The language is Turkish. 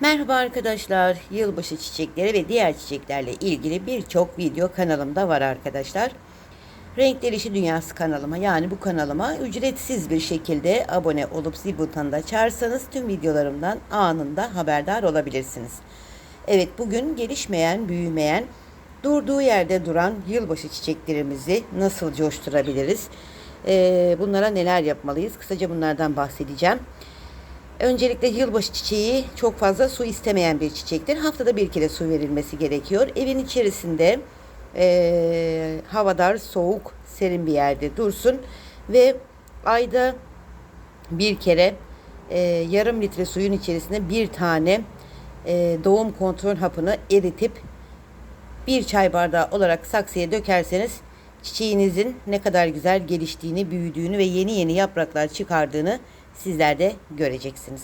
Merhaba arkadaşlar. Yılbaşı çiçekleri ve diğer çiçeklerle ilgili birçok video kanalımda var arkadaşlar. Renkler İşi Dünyası kanalıma yani bu kanalıma ücretsiz bir şekilde abone olup zil butonunu da açarsanız tüm videolarımdan anında haberdar olabilirsiniz. Evet bugün gelişmeyen, büyümeyen, durduğu yerde duran yılbaşı çiçeklerimizi nasıl coşturabiliriz? Ee, bunlara neler yapmalıyız? Kısaca bunlardan bahsedeceğim. Öncelikle yılbaşı çiçeği çok fazla su istemeyen bir çiçektir. Haftada bir kere su verilmesi gerekiyor. Evin içerisinde eee havadar, soğuk, serin bir yerde dursun ve ayda bir kere eee, yarım litre suyun içerisine bir tane eee, doğum kontrol hapını eritip bir çay bardağı olarak saksıya dökerseniz çiçeğinizin ne kadar güzel geliştiğini, büyüdüğünü ve yeni yeni yapraklar çıkardığını sizler de göreceksiniz.